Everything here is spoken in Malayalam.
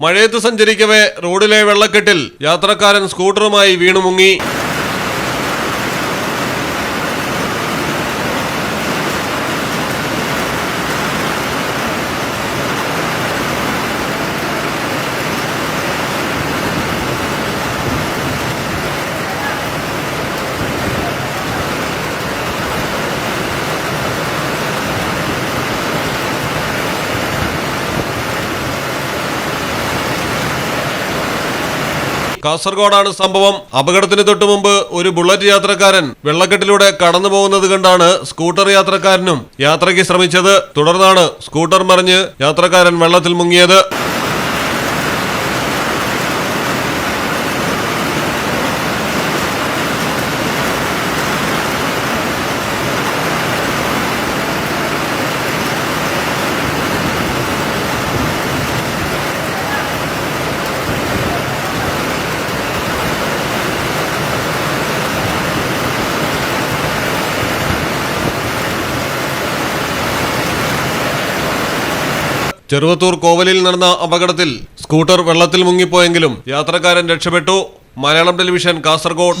മഴയത്ത് സഞ്ചരിക്കവേ റോഡിലെ വെള്ളക്കെട്ടിൽ യാത്രക്കാരൻ സ്കൂട്ടറുമായി വീണു കാസർഗോഡാണ് സംഭവം. അപകടത്തിന് തൊട്ടു മുമ്പ് ഒരു ബുള്ളറ്റ് യാത്രക്കാരൻ വെള്ളക്കെട്ടിലൂടെ കടന്നു പോകുന്നത് കണ്ടാണ് സ്കൂട്ടർ യാത്രക്കാരനും യാത്രയ്ക്ക് ശ്രമിച്ചത്. തുടർന്നാണ് സ്കൂട്ടർ മറിഞ്ഞ് യാത്രക്കാരൻ വെള്ളത്തിൽ മുങ്ങിയത്. ചെറുവത്തൂർ കോവലിൽ നടന്ന അപകടത്തിൽ സ്കൂട്ടർ വെള്ളത്തിൽ മുങ്ങിപ്പോയെങ്കിലും യാത്രക്കാരൻ രക്ഷപ്പെട്ടു. Malayalam television Kasaragod.